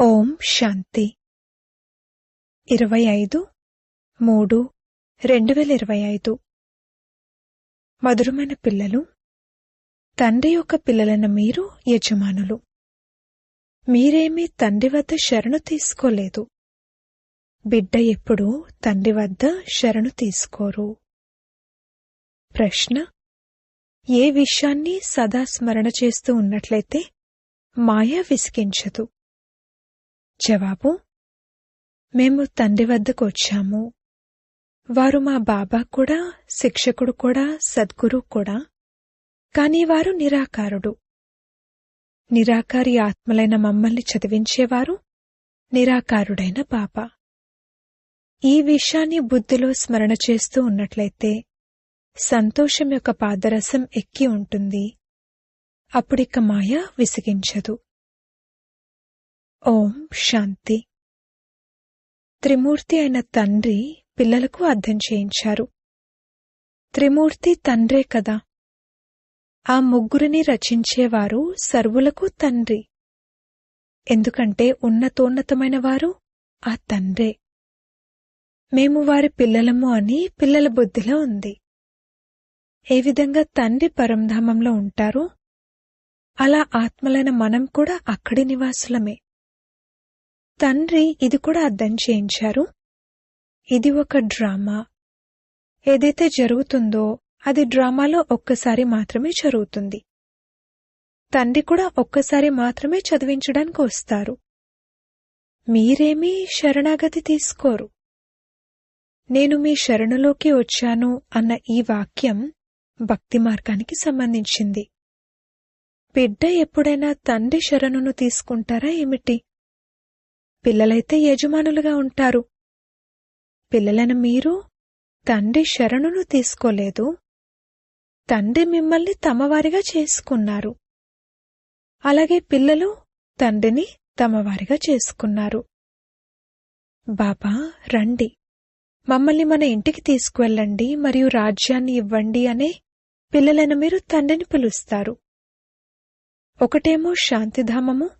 ఓం శాంతి. ఇరవై ఐదు మూడు రెండు వేల ఇరవై ఐదు. మధురమైన పిల్లలు తండ్రి యొక్క పిల్లలైన మీరు యజమానులు. మీరేమీ తండ్రి వద్ద శరణు తీసుకోలేదు. బిడ్డ ఎప్పుడూ తండ్రి వద్ద శరణు తీసుకోరు. ప్రశ్న ఏ విషయాన్ని సదా స్మరణ చేస్తూ ఉన్నట్లయితే మాయ విసిగించదు. జవాబు మేము తండ్రి వద్దకు వచ్చాము. వారు మా బాబా కూడా శిక్షకుడు కూడా సద్గురు కూడా. కాని వారు నిరాకారుడు. నిరాకారి ఆత్మలైన మమ్మల్ని చదివించేవారు నిరాకారుడైన బాబా. ఈ విషయాన్ని బుద్ధిలో స్మరణ చేస్తూ ఉన్నట్లయితే సంతోషం యొక్క పాదరసం ఎక్కి ఉంటుంది. అప్పుడిక మాయ విసిగించదు. ఓం శాంతి. త్రిమూర్తి అయిన తండ్రి పిల్లలకు అర్థం చేయించారు. త్రిమూర్తి తండ్రే కదా. ఆ ముగ్గురిని రచించేవారు సర్వులకు తండ్రి. ఎందుకంటే ఉన్నతోన్నతమైన వారు ఆ తండ్రే. మేము వారి పిల్లలము అని పిల్లల బుద్ధిలో ఉంది. ఏ విధంగా తండ్రి పరంధామంలో ఉంటారో అలా ఆత్మలైన మనం కూడా అక్కడి నివాసులమే. తండ్రి ఇది కూడా అర్థం చేయించారు. ఇది ఒక డ్రామా. ఏదైతే జరుగుతుందో అది డ్రామాలో ఒక్కసారి మాత్రమే జరుగుతుంది. తండ్రి కూడా ఒక్కసారి మాత్రమే చదివించడానికి వస్తారు. మీరేమీ శరణాగతి తీసుకోరు. నేను మీ శరణులోకి వచ్చాను అన్న ఈ వాక్యం భక్తి మార్గానికి సంబంధించింది. బిడ్డ ఎప్పుడైనా తండ్రి శరణును తీసుకుంటారా ఏమిటి? పిల్లలైతే యజమానులుగా ఉంటారు. పిల్లలైన మీరు తండ్రి శరణును తీసుకోలేదు. తండ్రి మిమ్మల్ని తమవారిగా చేసుకున్నారు. అలాగే పిల్లలు తండ్రిని తమవారిగా చేసుకున్నారు. బాబా రండి. మమ్మల్ని మన ఇంటికి తీసుకువెళ్ళండి మరియు రాజ్యాన్ని ఇవ్వండి అనే పిల్లలను మీరు తండ్రిని పిలుస్తారు. ఒకటేమో శాంతిధామము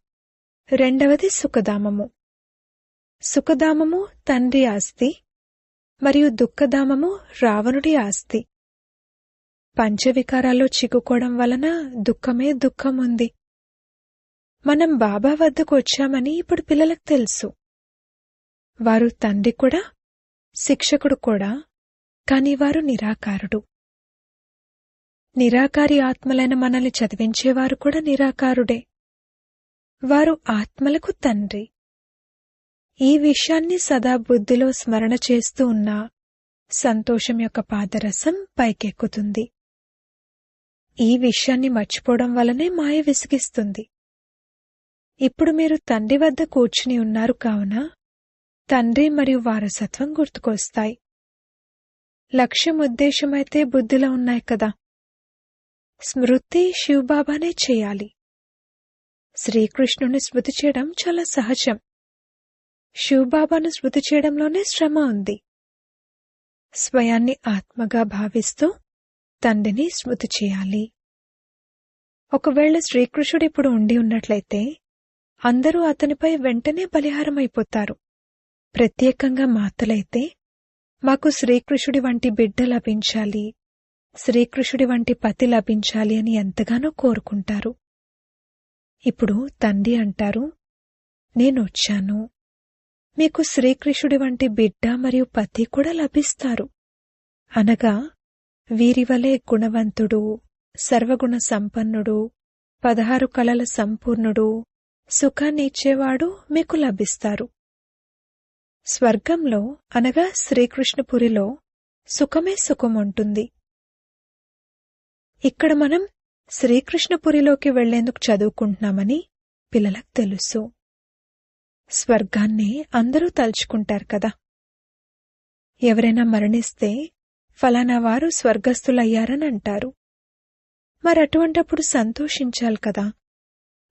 రెండవది సుఖధామము. సుఖధామము తండ్రి ఆస్తి మరియు దుఃఖధామము రావణుడి ఆస్తి. పంచవికారాల్లో చిక్కుకోవడం వలన దుఃఖమే దుఃఖం ఉంది మనం బాబా వద్దకు వచ్చామని ఇప్పుడు పిల్లలకు తెలుసు. వారు తండ్రి కూడా శిక్షకుడు కూడా కాని వారు నిరాకారుడు. నిరాకారి ఆత్మలైన మనల్ని చదివించేవారు కూడా నిరాకారుడే. వారు ఆత్మలకు తండ్రి. ఈ విషయాన్ని సదా బుద్ధిలో స్మరణ చేస్తూ ఉన్నా సంతోషం యొక్క పాదరసం పైకెక్కుతుంది. ఈ విషయాన్ని మర్చిపోవడం వలనే మాయ విసిగిస్తుంది. ఇప్పుడు మీరు తండ్రి వద్ద కూర్చుని ఉన్నారు కావున తండ్రి మరియు వారసత్వం గుర్తుకొస్తాయి. లక్ష్యం ఉద్దేశమైతే బుద్ధిలో ఉన్నాయి కదా. స్మృతి శివబాబానే చేయాలి. శ్రీకృష్ణుని స్మృతి చేయడం చాలా సహజం. శివబాబాను స్మృతి చేయడంలోనే శ్రమ ఉంది. స్వయాన్ని ఆత్మగా భావిస్తూ తండ్రిని స్మృతి చేయాలి. ఒకవేళ శ్రీకృష్ణుడు ఇప్పుడు ఉండి ఉన్నట్లయితే అందరూ అతనిపై వెంటనే బలిహారమైపోతారు. ప్రత్యేకంగా మాతలైతే మాకు శ్రీకృష్ణుడి వంటి బిడ్డ లభించాలి శ్రీకృష్ణుడి వంటి పతి లభించాలి అని ఎంతగానో కోరుకుంటారు. ఇప్పుడు తండ్రి అంటారు నేనొచ్చాను. మీకు శ్రీకృష్ణుడి వంటి బిడ్డ మరియు పతి కూడా లభిస్తారు. అనగా వీరి వలె గుణవంతుడు సర్వగుణ సంపన్నుడు పదహారు కళల సంపూర్ణుడు సుఖాన్నిచ్చేవాడు మీకు లభిస్తారు. స్వర్గంలో అనగా శ్రీకృష్ణపురిలో సుఖమే సుఖం ఉంటుంది ఇక్కడ మనం శ్రీకృష్ణపురిలోకి వెళ్ళేందుకు చదువుకుంటున్నామని పిల్లలకు తెలుసు. స్వర్గాన్ని అందరూ తలుచుకుంటారు కదా. ఎవరైనా మరణిస్తే ఫలానా వారు స్వర్గస్థులయ్యారని అంటారు. మరి అటువంటప్పుడు సంతోషించాలి కదా.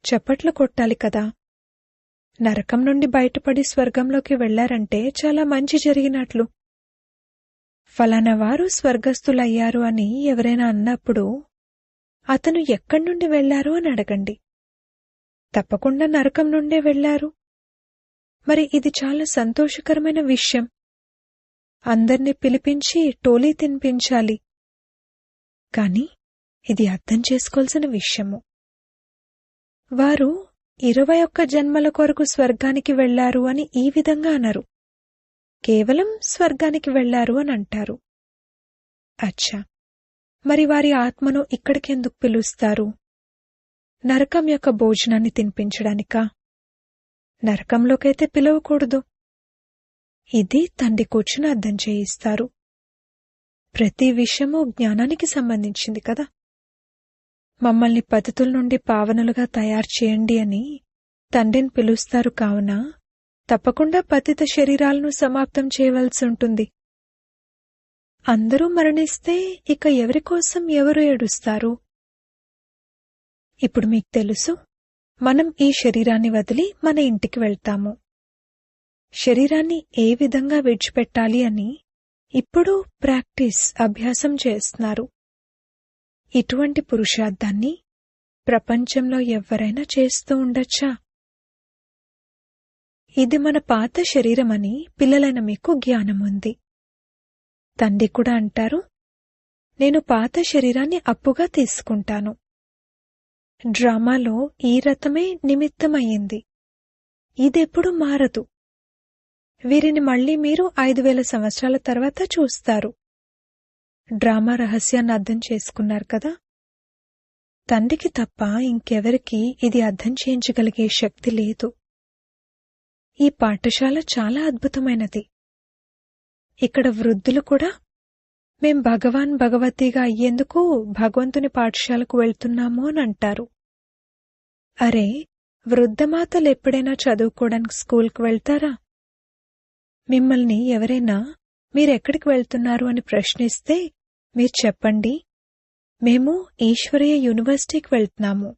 చప్పట్లు కొట్టాలి కదా. నరకం నుండి బయటపడి స్వర్గంలోకి వెళ్ళారంటే చాలా మంచి జరిగినట్లు. ఫలానా వారు స్వర్గస్థులయ్యారు అని ఎవరైనా అన్నప్పుడు అతను ఎక్కడి నుండి వెళ్ళారు అని అడగండి. తప్పకుండా నరకం నుండే వెళ్ళారు. మరి ఇది చాలా సంతోషకరమైన విషయం. అందర్నీ పిలిపించి టోలీ తినిపించాలి. కాని ఇది అర్థం చేసుకోవాల్సిన విషయము. వారు ఇరవై ఒక్క జన్మల కొరకు స్వర్గానికి వెళ్ళారు అని ఈ విధంగా అనరు. కేవలం స్వర్గానికి వెళ్ళారు అని అంటారు. అచ్చా! మరి వారి ఆత్మను ఇక్కడికెందుకు పిలుస్తారు? నరకం యొక్క భోజనాన్ని తినిపించడానికా? నరకంలోకైతే పిలవకూడదు. ఇది తండ్రి కూర్చుని అర్థం చేయిస్తారు. ప్రతి విషయము జ్ఞానానికి సంబంధించింది కదా. మమ్మల్ని పద్ధతుల నుండి పావనులుగా తయారు చేయండి అని తండ్రిని పిలుస్తారు కావున తప్పకుండా పతిత శరీరాలను సమాప్తం చేయవలసి ఉంటుంది. అందరూ మరణిస్తే ఇక ఎవరి కోసం ఎవరు ఏడుస్తారు? ఇప్పుడు మీకు తెలుసు మనం ఈ శరీరాన్ని వదిలి మన ఇంటికి వెళ్తాము. శరీరాన్ని ఏ విధంగా విడిచిపెట్టాలి అని ఇప్పుడు ప్రాక్టీస్ అభ్యాసం చేస్తున్నారు. ఇటువంటి పురుషార్థాన్ని ప్రపంచంలో ఎవరైనా చేస్తూ ఉండొచ్చా? ఇది మన పాత శరీరమని పిల్లలైన మీకు జ్ఞానం ఉంది. తండ్రి కూడా అంటారు నేను పాత శరీరాన్ని అప్పుగా తీసుకుంటాను. డ్రామాలో ఈ రథమే నిమిత్తమయ్యింది. ఇదెప్పుడు మారదు. వీరిని మళ్ళీ మీరు ఐదు వేల సంవత్సరాల తర్వాత చూస్తారు. డ్రామా రహస్యాన్ని అర్థం చేసుకున్నారు కదా? తండ్రికి తప్ప ఇంకెవరికి ఇది అర్థం చేయించగలిగే శక్తి లేదు. ఈ పాఠశాల చాలా అద్భుతమైనది. ఇక్కడ వృద్ధులు కూడా మేం భగవాన్ భగవతిగా అయ్యేందుకు భగవంతుని పాఠశాలకు వెళ్తున్నాము అని అంటారు. అరే వృద్ధమాతలు ఎప్పుడైనా చదువుకోవడానికి స్కూల్కి వెళ్తారా? మిమ్మల్ని ఎవరైనా మీరెక్కడికి వెళ్తున్నారు అని ప్రశ్నిస్తే మీరు చెప్పండి. మేము ఈశ్వరీయ యూనివర్సిటీకి వెళ్తున్నాము.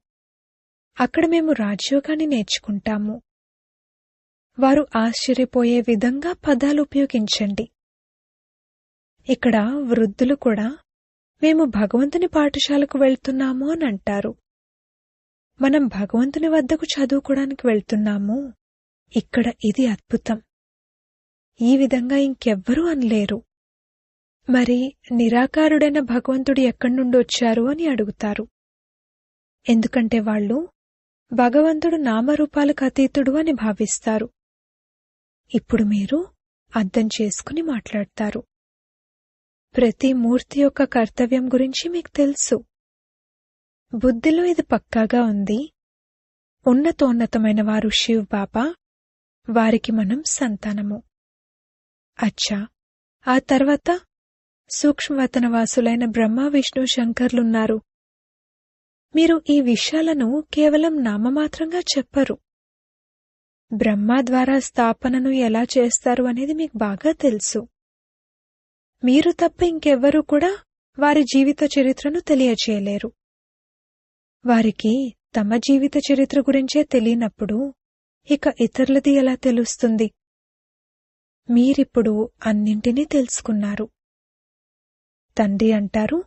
అక్కడ మేము రాజ్యోగాన్ని నేర్చుకుంటాము. వారు ఆశ్చర్యపోయే విధంగా పదాలు ఉపయోగించండి. ఇక్కడ వృద్ధులు కూడా మేము భగవంతుని పాఠశాలకు వెళ్తున్నాము అని అంటారు. మనం భగవంతుని వద్దకు చదువుకోవడానికి వెళ్తున్నాము. ఇక్కడ ఇది అద్భుతం. ఈ విధంగా ఇంకెవ్వరూ అనలేరు. మరి నిరాకారుడైన భగవంతుడు ఎక్కడి నుండి వచ్చారు అని అడుగుతారు. ఎందుకంటే వాళ్ళు భగవంతుడు నామరూపాలకు అతీతుడు అని భావిస్తారు. ఇప్పుడు మీరు అర్థం చేసుకుని మాట్లాడతారు. ప్రతి మూర్తి యొక్క కర్తవ్యం గురించి మీకు తెలుసు. బుద్ధిలో ఇది పక్కాగా ఉంది. ఉన్నతోన్నతమైన వారు శివ్ బాబా వారికి మనం సంతానము. అచ్చా! ఆ తర్వాత సూక్ష్మవతనవాసులైన బ్రహ్మ విష్ణు శంకర్లున్నారు. మీరు ఈ విషయాలను కేవలం నామమాత్రంగా చెప్పరు. బ్రహ్మ ద్వారా స్థాపనను ఎలా చేస్తారు అనేది మీకు బాగా తెలుసు. మీరు తప్ప ఇంకెవ్వరూ కూడా వారి జీవిత చరిత్రను తెలియచేయలేరు. వారికి తమ జీవిత చరిత్ర గురించే తెలియనప్పుడు ఇక ఇతరులది ఎలా తెలుస్తుంది? మీరిప్పుడు అన్నింటినీ తెలుసుకున్నారు. తండ్రి అంటారు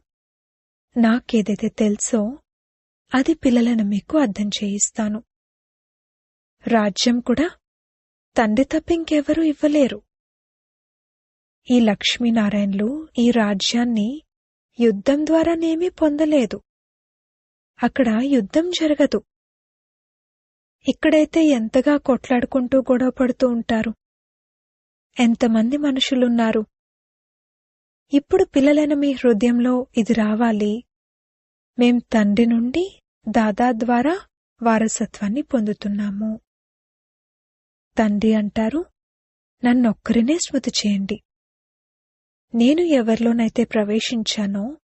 నాకేదైతే తెలుసో అది పిల్లలను మీకు అర్థం చేయిస్తాను. రాజ్యం కూడా తండ్రి తప్ప ఇంకెవరూ ఇవ్వలేరు. ఈ లక్ష్మీనారాయణలు ఈ రాజ్యాన్ని యుద్ధం ద్వారానేమీ పొందలేదు. అక్కడ యుద్ధం జరగదు. ఇక్కడైతే ఎంతగా కొట్లాడుకుంటూ గొడవ పడుతూ ఉంటారు. ఎంతమంది మనుషులున్నారు. ఇప్పుడు పిల్లలైన మీ హృదయంలో ఇది రావాలి. మేం తండ్రి నుండి దాదా ద్వారా వారసత్వాన్ని పొందుతున్నాము. తండ్రి అంటారు నన్నొక్కరినే స్మృతి చేయండి. నేను ఎవరిలోనైతే ప్రవేశించానో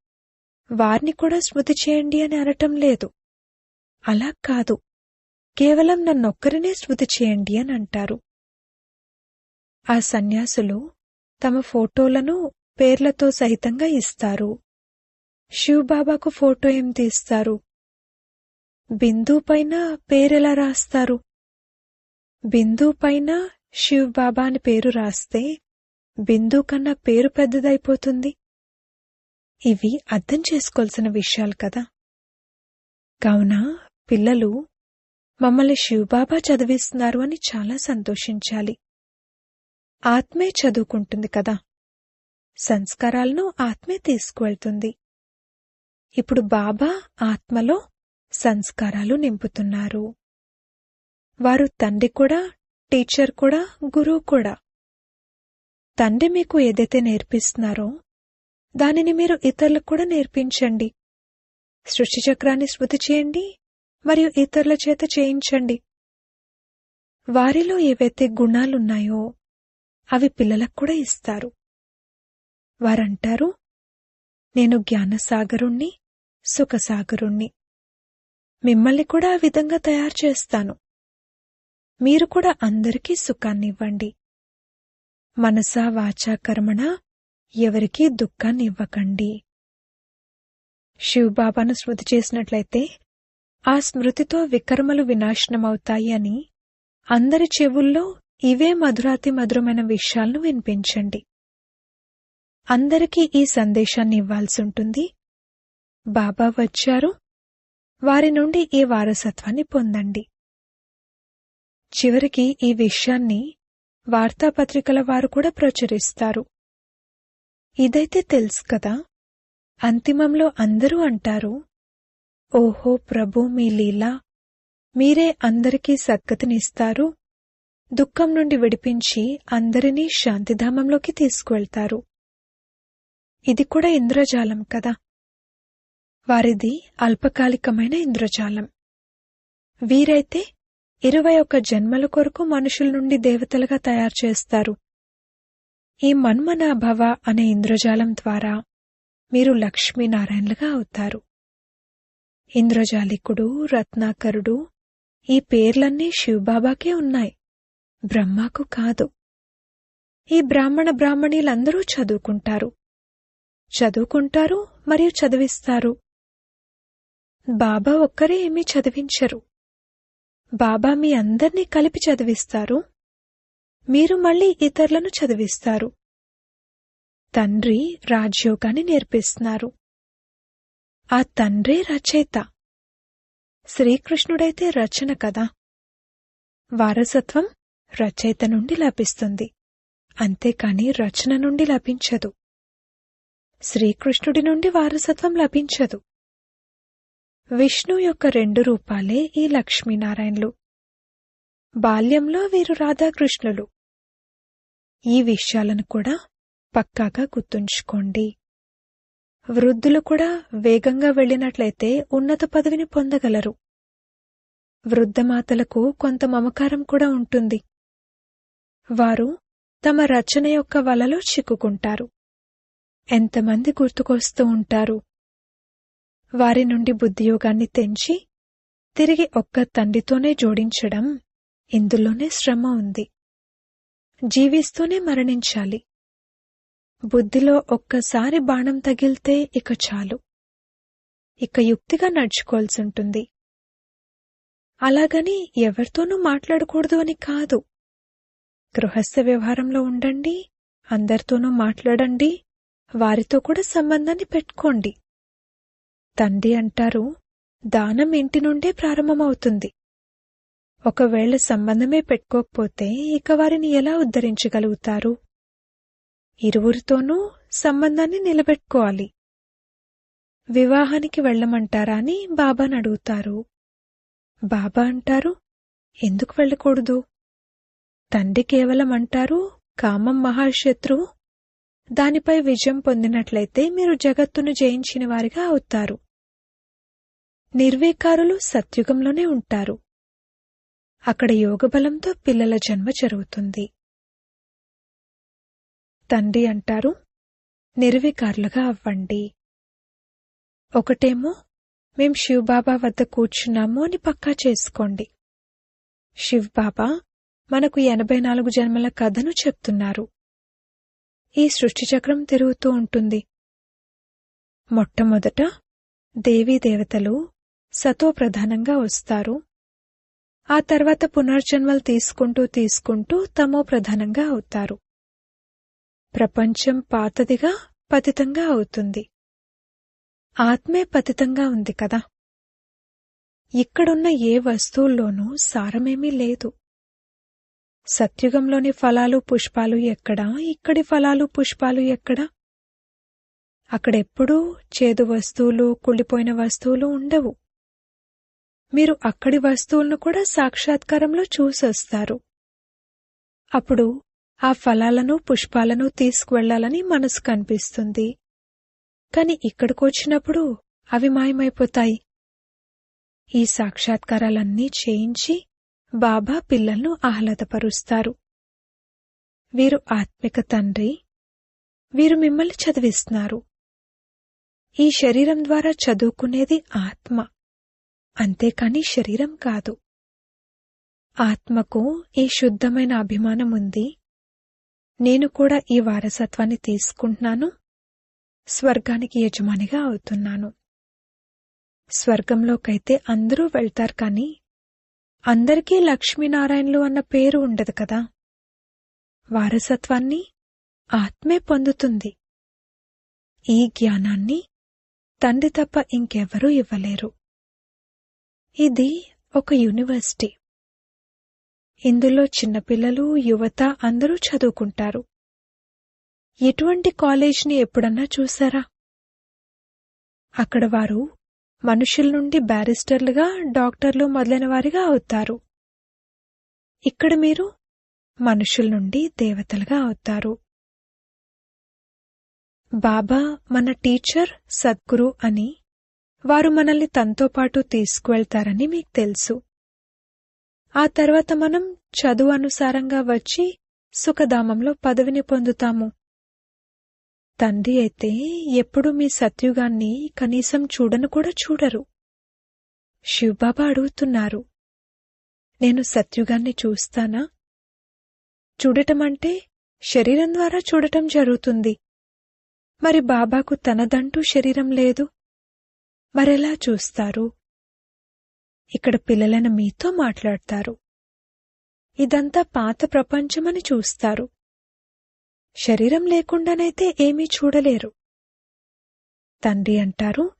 వారిని కూడా స్మృతి చేయండి అని అనటం లేదు. అలా కాదు. కేవలం నన్నొక్కరినే స్మృతి చేయండి అని అంటారు. ఆ సన్యాసులు తమ ఫోటోలను పేర్లతో సహితంగా ఇస్తారు. శివబాబాకు ఫోటో ఏం తీస్తారు? బిందు పైన పేరెలా రాస్తారు? బిందు పైన శివబాబా అని పేరు రాస్తే బిందు కన్నా పేరు పెద్దదైపోతుంది. ఇవి అర్థం చేసుకోవాల్సిన విషయాలు కదా. కావున పిల్లలు మమ్మల్ని శివబాబా చదివిస్తున్నారు అని చాలా సంతోషించాలి. ఆత్మే చదువుకుంటుంది కదా. సంస్కారాలను ఆత్మే తీసుకువెళ్తుంది. ఇప్పుడు బాబా ఆత్మలో సంస్కారాలు నింపుతున్నారు. వారు తండ్రి కూడా టీచర్ కూడా గురువు కూడా. తండ్రి మీకు ఏదైతే నేర్పిస్తున్నారో దానిని మీరు ఇతరులకు కూడా నేర్పించండి. సృష్టి చక్రాన్ని స్మృతి చేయండి మరియు ఇతరుల చేత చేయించండి. వారిలో ఏవైతే గుణాలున్నాయో అవి పిల్లలకు కూడా ఇస్తారు. వారంటారు నేను జ్ఞానసాగరుణ్ణి సుఖసాగరుణ్ణి. మిమ్మల్ని కూడా ఆ విధంగా తయారు చేస్తాను. మీరు కూడా అందరికీ సుఖాన్నివ్వండి. మనసా వాచా కర్మణ ఎవరికీ దుఃఖాన్ని ఇవ్వకండి శివబాబాను స్మృతి చేసినట్లయితే ఆ స్మృతితో వికర్మలు వినాశనమవుతాయి అని అందరి చెవుల్లో ఇవే మధురాతి మధురమైన విషయాలను వినిపించండి. అందరికీ ఈ సందేశాన్ని ఇవ్వాల్సి ఉంటుంది. బాబా వచ్చారు. వారి నుండి ఈ వారసత్వాన్ని పొందండి. చివరికి ఈ విషయాన్ని వార్తాపత్రికల వారు కూడా ప్రచురిస్తారు. ఇదైతే తెలుసు కదా? అంతిమంలో అందరూ అంటారు ఓహో ప్రభు మీ లీలా మీరే అందరికీ సద్గతినిస్తారు దుఃఖం నుండి విడిపించి అందరినీ శాంతిధామంలోకి తీసుకువెళ్తారు. ఇది కూడా ఇంద్రజాలం కదా? వారిది అల్పకాలికమైన ఇంద్రజాలం. వీరైతే ఇరవై ఒక్క జన్మల కొరకు మనుషుల నుండి దేవతలుగా తయారు చేస్తారు. ఈ మన్మనాభవ అనే ఇంద్రజాలం ద్వారా మీరు లక్ష్మీనారాయణలుగా అవుతారు. ఇంద్రజాలికుడు రత్నాకరుడు ఈ పేర్లన్నీ శివబాబాకే ఉన్నాయి. బ్రహ్మకు కాదు. ఈ బ్రాహ్మణ బ్రాహ్మణీలందరూ చదువుకుంటారు. చదువుకుంటారు మరియు చదివిస్తారు. బాబా ఒక్కరే ఏమీ చదివించరు. బాబా మీ అందర్నీ కలిపి చదివిస్తారు. మీరు మళ్ళీ ఇతరులను చదివిస్తారు. తండ్రి రాజ్యోగాన్ని నేర్పిస్తున్నారు. ఆ తండ్రే రచయిత. శ్రీకృష్ణుడైతే రచన కదా వారసత్వం రచయిత నుండి లభిస్తుంది. అంతేకాని రచన నుండి లభించదు. శ్రీకృష్ణుడి నుండి వారసత్వం లభించదు. విష్ణు యొక్క రెండు రూపాలే ఈ లక్ష్మీనారాయణలు. బాల్యంలో వీరు రాధాకృష్ణులు. ఈ విషయాలను కూడా పక్కాగా గుర్తుంచుకోండి. వృద్ధులు కూడా వేగంగా వెళ్ళినట్లయితే ఉన్నత పదవిని పొందగలరు. వృద్ధమాతలకు కొంత మమకారం కూడా ఉంటుంది. వారు తమ రచన యొక్క వలలో చిక్కుకుంటారు. ఎంతమంది గుర్తుకొస్తూ ఉంటారు. వారి నుండి బుద్ధియోగాన్ని తెంచి తిరిగి ఒక్క తండ్రితోనే జోడించడం ఇందులోనే శ్రమ ఉంది. జీవిస్తూనే మరణించాలి. బుద్ధిలో ఒక్కసారి బాణం తగిలితే ఇక చాలు. ఇక యుక్తిగా నడుచుకోవాల్సింటుంది అలాగని ఎవరితోనూ మాట్లాడకూడదు అని కాదు. గృహస్థ వ్యవహారంలో ఉండండి అందరితోనూ మాట్లాడండి వారితో కూడా సంబంధాన్ని పెట్టుకోండి. తండ్రి అంటారు దానం ఇంటి నుండే ప్రారంభమవుతుంది. ఒకవేళ సంబంధమే పెట్టుకోకపోతే ఇక వారిని ఎలా ఉద్ధరించగలుగుతారు? ఇరువురితోనూ సంబంధాన్ని నిలబెట్టుకోవాలి. వివాహానికి వెళ్ళమంటారా అని బాబాని అడుగుతారు. బాబా అంటారు ఎందుకు వెళ్ళకూడదు? తండ్రి కేవలం అంటారు కామం మహాశత్రువు దానిపై విజయం పొందినట్లయితే మీరు జగత్తును జయించిన వారిగా అవుతారు. నిర్వేకారులు సత్యుగంలోనే ఉంటారు. అక్కడ యోగబలంతో పిల్లల జన్మ జరుగుతుంది. తండ్రి అంటారు నిర్వికారులుగా అవ్వండి. ఒకటేమో మేం శివబాబా వద్ద కూర్చున్నాము అని పక్కా చేసుకోండి. శివబాబా మనకు ఎనభై నాలుగు జన్మల కథను చెప్తున్నారు. ఈ సృష్టి చక్రం తిరుగుతూ ఉంటుంది. మొట్టమొదట దేవీ దేవతలు సతో ప్రధానంగా వస్తారు. ఆ తర్వాత పునర్జన్మలు తీసుకుంటూ తీసుకుంటూ తమో ప్రధానంగా అవుతారు. ప్రపంచం పాతదిగా పతితంగా అవుతుంది. ఆత్మే పతితంగా ఉంది కదా. ఇక్కడున్న ఏ వస్తువుల్లోనూ సారమేమీ లేదు. సత్యుగంలోని ఫలాలు పుష్పాలు ఎక్కడా? ఇక్కడి ఫలాలు పుష్పాలు ఎక్కడా? అక్కడెప్పుడూ చేదు వస్తువులు కుళ్ళిపోయిన వస్తువులు ఉండవు. మీరు అక్కడి వస్తువులను కూడా సాక్షాత్కారంలో చూసొస్తారు. అప్పుడు ఆ ఫలాలను పుష్పాలను తీసుకువెళ్ళాలని మనసు కనిపిస్తుంది. కాని ఇక్కడికొచ్చినప్పుడు అవి మాయమైపోతాయి. ఈ సాక్షాత్కారాలన్నీ చేయించి బాబా పిల్లలను ఆహ్లాదపరుస్తారు. వీరు ఆత్మిక తండ్రి. వీరు మిమ్మల్ని చదివిస్తున్నారు. ఈ శరీరం ద్వారా చదువుకునేది ఆత్మ. అంతేకాని శరీరం కాదు. ఆత్మకు ఈ శుద్ధమైన అభిమానం ఉంది. నేను కూడా ఈ వారసత్వాన్ని తీసుకుంటున్నాను. స్వర్గానికి యజమానిగా అవుతున్నాను. స్వర్గంలోకైతే అందరూ వెళ్తారు కాని అందరికీ లక్ష్మీనారాయణలు అన్న పేరు ఉండదు కదా. వారసత్వాన్ని ఆత్మే పొందుతుంది. ఈ జ్ఞానాన్ని తండ్రి తప్ప ఇంకెవరూ ఇవ్వలేరు. ఇది ఒక యూనివర్సిటీ. ఇందులో చిన్నపిల్లలు యువత అందరూ చదువుకుంటారు. ఎటువంటి కాలేజ్ని ఎప్పుడన్నా చూసారా? అక్కడ వారు మనుషుల నుండి బ్యారిస్టర్లుగా డాక్టర్లు మొదలైన వారిగా అవుతారు. ఇక్కడ మీరు మనుషుల నుండి దేవతలుగా అవుతారు. బాబా మన టీచర్ సద్గురు అని వారు మనల్ని తనతో పాటు తీసుకువెళ్తారని మీకు తెలుసు. ఆ తర్వాత మనం చదువు అనుసారంగా వచ్చి సుఖధామంలో పదవిని పొందుతాము. తండ్రి అయితే ఎప్పుడు మీ సత్యుగాన్ని కనీసం చూడను కూడా చూడరు. శివబాబా అడుగుతున్నారు నేను సత్యుగాన్ని చూస్తానా? చూడటమంటే శరీరం ద్వారా చూడటం జరుగుతుంది. మరి బాబాకు తనదంటూ శరీరం లేదు? మరెలా చూస్తారు? ఇక్కడ పిల్లలను మీతో మాట్లాడతారు. ఇదంతా పాత ప్రపంచమని చూస్తారు. శరీరం లేకుండానైతే ఏమీ చూడలేరు. తండ్రి అంటారు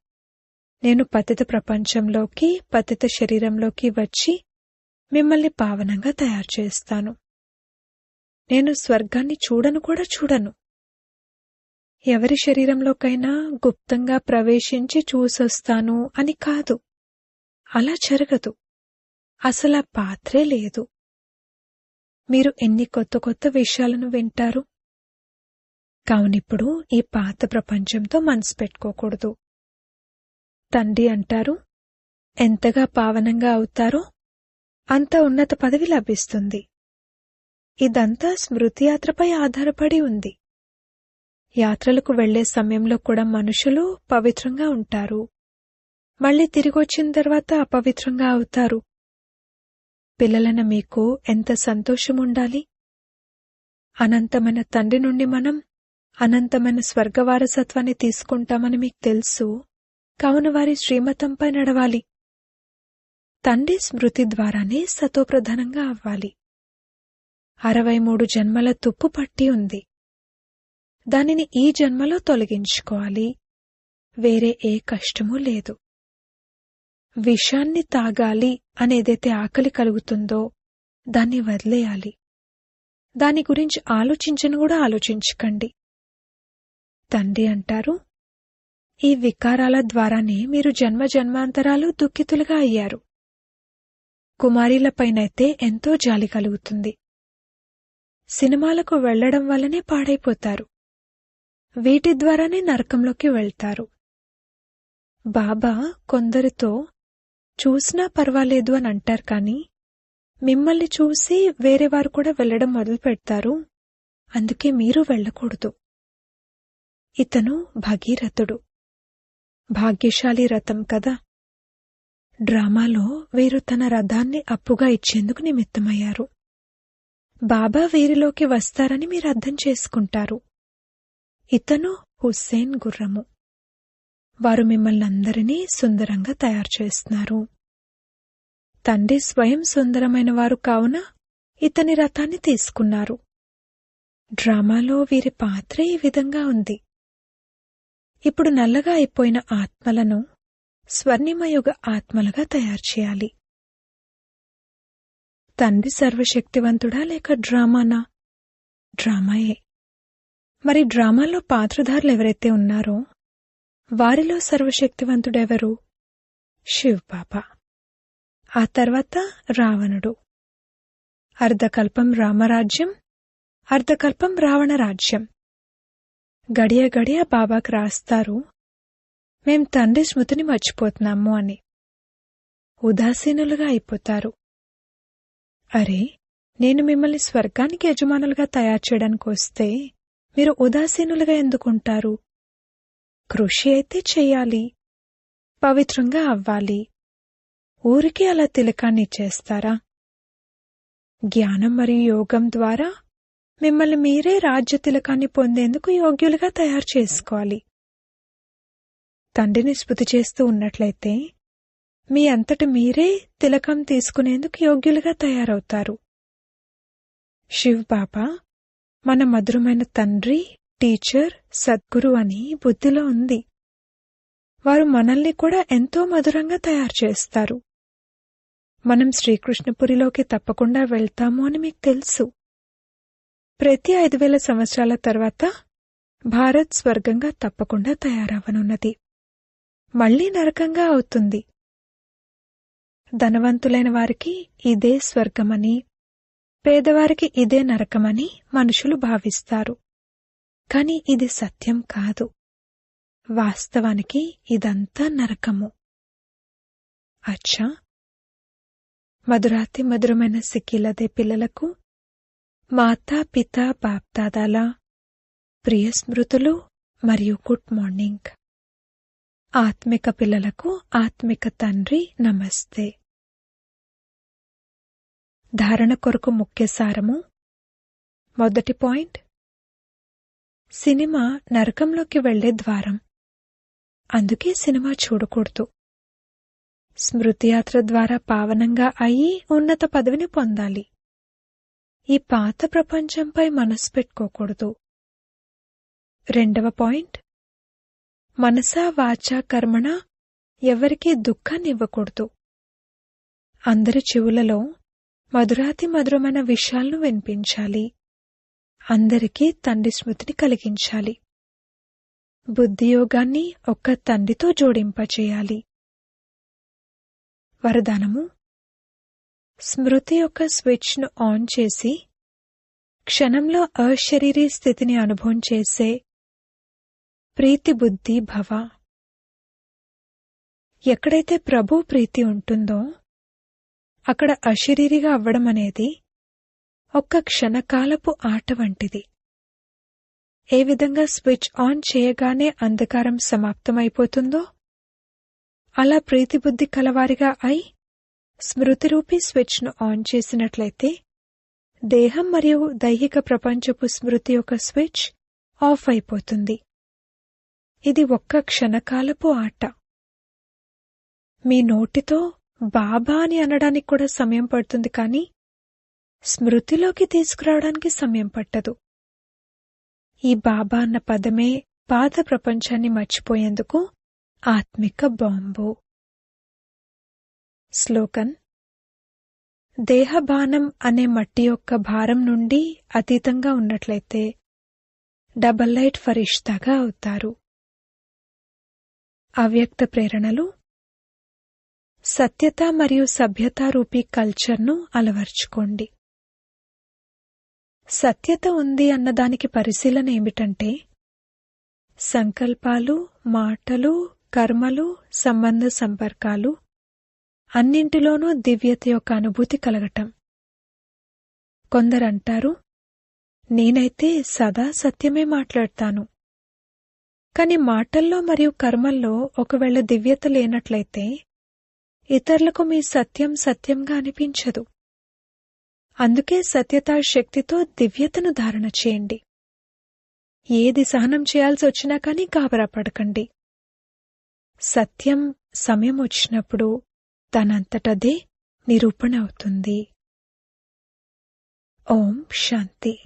నేను పతిత ప్రపంచంలోకి పతిత శరీరంలోకి వచ్చి మిమ్మల్ని పావనంగా తయారు చేస్తాను. నేను స్వర్గాన్ని చూడను కూడా చూడను. ఎవరి శరీరంలోకైనా గుప్తంగా ప్రవేశించి చూసొస్తాను అని కాదు. అలా జరగదు. అసలు ఆ పాత్రే లేదు. మీరు ఎన్ని కొత్త కొత్త విషయాలను వింటారు? కావునిప్పుడు ఈ పాత ప్రపంచంతో మనసు పెట్టుకోకూడదు. తండ్రి అంటారు ఎంతగా పావనంగా అవుతారో అంత ఉన్నత పదవి లభిస్తుంది. ఇదంతా స్మృతియాత్రపై ఆధారపడి ఉంది. యాత్రలకు వెళ్ళే సమయంలో కూడా మనుషులు పవిత్రంగా ఉంటారు. మళ్ళీ తిరిగొచ్చిన తర్వాత అపవిత్రంగా అవుతారు. పిల్లలన మీకు ఎంత సంతోషముండాలి? అనంతమైన తండ్రి నుండి మనం అనంతమైన స్వర్గవారసత్వాన్ని తీసుకుంటామని మీకు తెలుసు. కావున వారి శ్రీమతంపై నడవాలి. తండ్రి స్మృతి ద్వారానే సతోప్రధానంగా అవ్వాలి. అరవై మూడు జన్మల తుప్పు పట్టి ఉంది. దానిని ఈ జన్మలో తొలగించుకోవాలి. వేరే ఏ కష్టమూ లేదు. విషాన్ని తాగాలి అనేదైతే ఆకలి కలుగుతుందో దాన్ని వదిలేయాలి. దాని గురించి ఆలోచించను కూడా ఆలోచించకండి. తండ్రి అంటారు ఈ వికారాల ద్వారానే మీరు జన్మ జన్మాంతరాలు దుఃఖితులుగా అయ్యారు. కుమారీలపైనైతే ఎంతో జాలి కలుగుతుంది. సినిమాలకు వెళ్ళడం వల్లనే పాడైపోతారు. వీటి ద్వారానే నరకంలోకి వెళ్తారు. బాబా కొందరితో చూసినా పర్వాలేదు అని అంటారు కాని మిమ్మల్ని చూసి వేరేవారు కూడా వెళ్ళడం మొదలు పెడతారు. అందుకే మీరు వెళ్ళకూడదు. ఇతను భగీరథుడు. భాగ్యశాలి రథం కదా. డ్రామాలో వీరు తన రథాన్ని అప్పుగా ఇచ్చేందుకు నిమిత్తమయ్యారు. బాబా వీరిలోకి వస్తారని మీరు అర్థం చేసుకుంటారు. ఇతను హుస్సేన్ గుర్రము. వారు మిమ్మల్ని అందరినీ సుందరంగా తయారు చేస్తున్నారు. తండ్రి స్వయం సుందరమైన వారు కావున ఇతని రథాన్ని తీసుకున్నారు. డ్రామాలో వీరి పాత్ర ఈ విధంగా ఉంది. ఇప్పుడు నల్లగా అయిపోయిన ఆత్మలను స్వర్ణిమయుగ ఆత్మలుగా తయారు చేయాలి. తండ్రి సర్వశక్తివంతుడా లేక డ్రామానా? డ్రామాయే. మరి డ్రామాలో పాత్రధారులు ఎవరైతే ఉన్నారో వారిలో సర్వశక్తివంతుడెవరు? శివ్ ఆ తర్వాత రావణుడు. అర్ధకల్పం రామరాజ్యం అర్ధకల్పం రావణ రాజ్యం గడియ గడియ బాబాకు రాస్తారు మేం తండ్రి స్మృతిని మర్చిపోతున్నాము అని. ఉదాసీనులుగా అయిపోతారు. అరే నేను మిమ్మల్ని స్వర్గానికి యజమానులుగా తయారు చేయడానికి వస్తే మీరు ఉదాసీనులుగా ఎందుకుంటారు? కృషి అయితే చెయ్యాలి పవిత్రంగా అవ్వాలి. ఊరికే అలా తిలకాన్ని ఇచ్చేస్తారా జ్ఞానం మరియు యోగం ద్వారా మిమ్మల్ని మీరే రాజ్య తిలకాన్ని పొందేందుకు యోగ్యులుగా తయారు చేసుకోవాలి. తండ్రిని స్మృతి చేస్తూ ఉన్నట్లయితే మీ అంతటి మీరే తిలకం తీసుకునేందుకు యోగ్యులుగా తయారవుతారు. శివ్ బాబా మన మధురమైన తండ్రి టీచర్ సద్గురు అని బుద్ధిలో ఉంది. వారు మనల్ని కూడా ఎంతో మధురంగా తయారు చేస్తారు. మనం శ్రీకృష్ణపురిలోకి తప్పకుండా వెళ్తాము అని మీకు తెలుసు. ప్రతి ఐదు వేల సంవత్సరాల తర్వాత భారత్ స్వర్గంగా తప్పకుండా తయారవనున్నది. మళ్ళీ నరకంగా అవుతుంది. ధనవంతులైన వారికి ఇదే స్వర్గమని పేదవారికి ఇదే నరకమని మనుషులు భావిస్తారు. కాని ఇది సత్యం కాదు. వాస్తవానికి ఇదంతా నరకము. అచ్చా! మధురాతి మధురమైన సిక్కిలదే పిల్లలకు మాతా పిత బాప్దాదాల ప్రియ స్మృతులు మరియు గుడ్ మార్నింగ్. ఆత్మిక పిల్లలకు ఆత్మిక తండ్రి నమస్తే. ధారణ కొరకు ముఖ్య సారము. మొదటి పాయింట్. సినిమా నరకంలోకి వెళ్ళే ద్వారం. అందుకే సినిమా చూడకూడదు. స్మృతియాత్ర ద్వారా పావనంగా అయి ఉన్నత పదవిని పొందాలి. ఈ పాత ప్రపంచంపై మనసు పెట్టుకోకూడదు. రెండవ పాయింట్. మనసా వాచా కర్మణ ఎవరికీ దుఃఖాన్ని ఇవ్వకూడదు. అందరి చెవులలో మధురాతి మధురమైన విషయాలను వినిపించాలి. అందరికీ తండ్రి స్మృతిని కలిగించాలి. బుద్ధియోగాన్ని ఒక్క తండ్రితో జోడింపచేయాలి. వరదానము. స్మృతి యొక్క స్విచ్ను ఆన్ చేసి క్షణంలో అశరీరీ స్థితిని అనుభవం చేసే ప్రీతి బుద్ధి భవ. ఎక్కడైతే ప్రభు ప్రీతి ఉంటుందో అక్కడ అశరీరిగా అవ్వడం అనేది ఒక్క క్షణకాలపు ఆట వంటిది. ఏ విధంగా స్విచ్ ఆన్ చేయగానే అంధకారం సమాప్తమైపోతుందో అలా ప్రీతిబుద్ధి కలవారిగా అయి స్మృతిరూపీ స్విచ్ను ఆన్ చేసినట్లయితే దేహం మరియు దైహిక ప్రపంచపు స్మృతి యొక్క స్విచ్ ఆఫ్ అయిపోతుంది. ఇది ఒక్క క్షణకాలపు ఆట. మీ నోటితో బాబా అని అనడానికి కూడా సమయం పడుతుంది కానీ స్మృతిలోకి తీసుకురావడానికి సమయం పట్టదు. ఈ బాబా అన్న పదమే పాత ప్రపంచాన్ని మర్చిపోయేందుకు ఆత్మిక బాంబు. శ్లోకన్ దేహబానం అనే మట్టి యొక్క భారం నుండి అతీతంగా ఉన్నట్లయితే డబల్ లైట్ ఫరిష్తాగా అవుతారు. అవ్యక్త ప్రేరణలు సత్యత మరియు సభ్యతారూపీ కల్చర్ను అలవర్చుకోండి. సత్యత ఉంది అన్నదానికి పరిశీలన ఏమిటంటే సంకల్పాలు మాటలు కర్మలు సంబంధ సంపర్కాలు అన్నింటిలోనూ దివ్యత యొక్క అనుభూతి కలగటం. కొందరంటారు నేనైతే సదా సత్యమే మాట్లాడతాను. కాని మాటల్లో మరియు కర్మల్లో ఒకవేళ దివ్యత లేనట్లయితే ఇతరులకు మీ సత్యం సత్యంగా అనిపించదు. అందుకే సత్యతా శక్తితో దివ్యతను ధారణ చేయండి. ఏది సహనం చేయాల్సి వచ్చినా కానీ గాబరా పడకండి. సత్యం సమయం వచ్చినప్పుడు తనంతటదే నిరూపణ అవుతుంది. ఓం శాంతి.